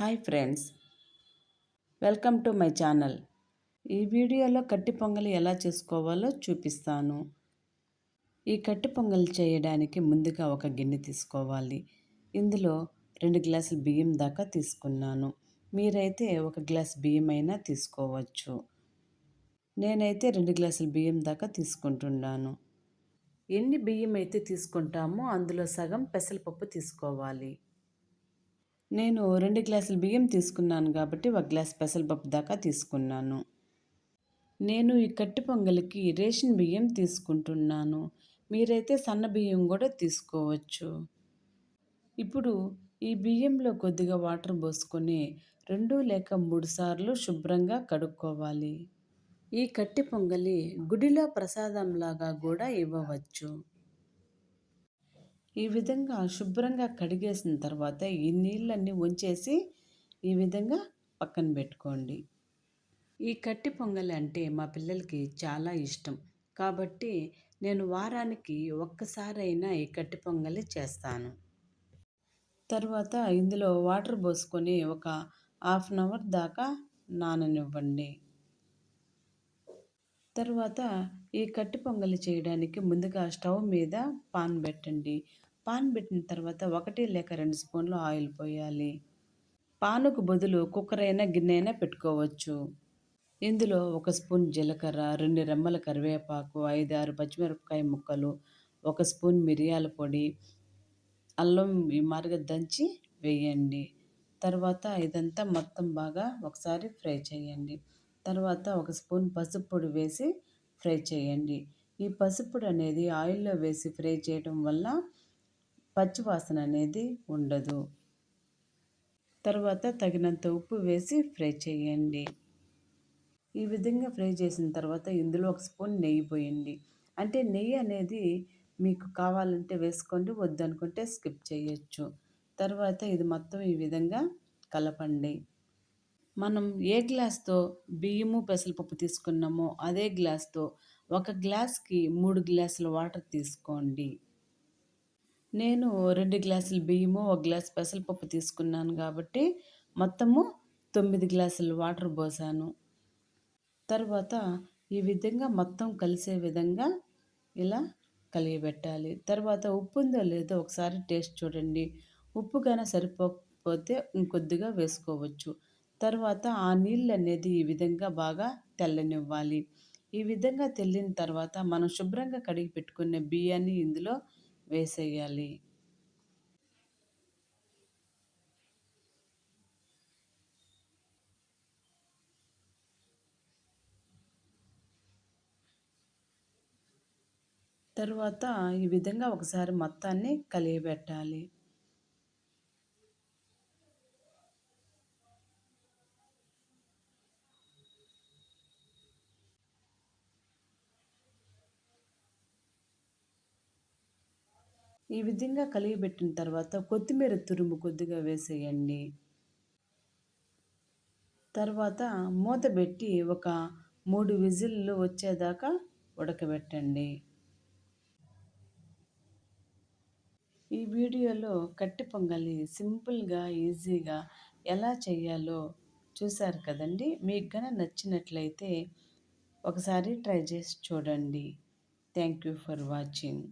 Hi friends welcome to my channel. ఈ వీడియోలో కట్టి పొంగలి ఎలా చేసుకోవాలో చూపిస్తాను. ఈ కట్టి పొంగలి చేయడానికి ముందుగా ఒక గిన్నె తీసుకోవాలి. ఇందులో రెండు గ్లాసులు బియ్యం దాకా తీసుకున్నాను. మీరైతే ఒక గ్లాస్ బియ్యం అయినా తీసుకోవచ్చు. నేనైతే రెండు గ్లాసుల బియ్యం దాకా తీసుకుంటున్నాను. ఎన్ని బియ్యం అయితే తీసుకుంటామో అందులో సగం పెసరపప్పు తీసుకోవాలి. నేను రెండు గ్లాసులు బియ్యం తీసుకున్నాను కాబట్టి ఒక గ్లాస్ పెసరపప్పు దాకా తీసుకున్నాను. నేను ఈ కట్టి పొంగలికి రేషన్ బియ్యం తీసుకుంటున్నాను. మీరైతే సన్న బియ్యం కూడా తీసుకోవచ్చు. ఇప్పుడు ఈ బియ్యంలో కొద్దిగా వాటర్ పోసుకొని రెండు లేక మూడు సార్లు శుభ్రంగా కడుక్కోవాలి. ఈ కట్టి పొంగలి గుడిలో ప్రసాదంలాగా కూడా ఇవ్వవచ్చు. ఈ విధంగా శుభ్రంగా కడిగేసిన తర్వాత ఈ నీళ్ళన్నీ ఉంచేసి ఈ విధంగా పక్కన పెట్టుకోండి. ఈ కట్టి పొంగలి అంటే మా పిల్లలకి చాలా ఇష్టం. కాబట్టి నేను వారానికి ఒక్కసారైనా ఈ కట్టి పొంగలి చేస్తాను. తర్వాత ఇందులో వాటర్ పోసుకొని ఒక హాఫ్ అన్ అవర్ దాకా నాననివ్వండి. తర్వాత ఈ కట్టి పొంగలి చేయడానికి ముందుగా స్టవ్ మీద పాన్ పెట్టండి. పాన్ పెట్టిన తర్వాత ఒకటి లేక రెండు స్పూన్లు ఆయిల్ పోయాలి. పానుకు బదులు కుక్కర్ అయినా గిన్నె అయినా పెట్టుకోవచ్చు. ఇందులో ఒక స్పూన్ జీలకర్ర రెండు రెమ్మల కరివేపాకు ఐదు ఆరు పచ్చిమిరపకాయ ముక్కలు ఒక స్పూన్ మిరియాల పొడి అల్లం మరగ దంచి వేయండి. తర్వాత ఇదంతా మొత్తం బాగా ఒకసారి ఫ్రై చేయండి. తర్వాత ఒక స్పూన్ పసుపు పొడి వేసి ఫ్రై చేయండి. ఈ పసుపు పొడి అనేది ఆయిల్లో వేసి ఫ్రై చేయడం వల్ల పచ్చివాసన అనేది ఉండదు. తర్వాత తగినంత ఉప్పు వేసి ఫ్రై చేయండి. ఈ విధంగా ఫ్రై చేసిన తర్వాత ఇందులో ఒక స్పూన్ నెయ్యి పోయండి. అంటే నెయ్యి అనేది మీకు కావాలంటే వేసుకోండి వద్దనుకుంటే స్కిప్ చేయొచ్చు. తర్వాత ఇది మొత్తం ఈ విధంగా కలపండి. మనం ఏ గ్లాస్తో బియ్యము పెసరపప్పు తీసుకున్నామో అదే గ్లాస్తో ఒక గ్లాస్కి మూడు గ్లాసుల వాటర్ తీసుకోండి. నేను రెండు గ్లాసులు బియ్యము ఒక గ్లాస్ పెసరపప్పు తీసుకున్నాను కాబట్టి మొత్తము తొమ్మిది గ్లాసులు వాటర్ పోసాను. తర్వాత ఈ విధంగా మొత్తం కలిసే విధంగా ఇలా కలిగిపెట్టాలి తర్వాత ఉప్పు ఉందో లేదో ఒకసారి టేస్ట్ చూడండి. ఉప్పు కానీ సరిపోకపోతే ఇంకొద్దిగా వేసుకోవచ్చు. తర్వాత ఆ నీళ్ళు అనేది ఈ విధంగా బాగా తెల్లనివ్వాలి. ఈ విధంగా తెల్లిన తర్వాత మనం శుభ్రంగా కడిగి పెట్టుకున్న బియ్యాన్ని ఇందులో వేసేయాలి. తరువాత ఈ విధంగా ఒకసారి మొత్తాన్ని కలియబెట్టాలి. ఈ విధంగా కలిగిపెట్టిన తర్వాత కొత్తిమీర తురుము కొద్దిగా వేసేయండి. తర్వాత మూత పెట్టి ఒక మూడు విజిల్లు వచ్చేదాకా ఉడకబెట్టండి. ఈ వీడియోలో కట్టి పొంగలి సింపుల్గా ఈజీగా ఎలా చేయాలో చూశారు కదండి. మీకు కనుక నచ్చినట్లయితే ఒకసారి ట్రై చేసి చూడండి. Thank you for watching.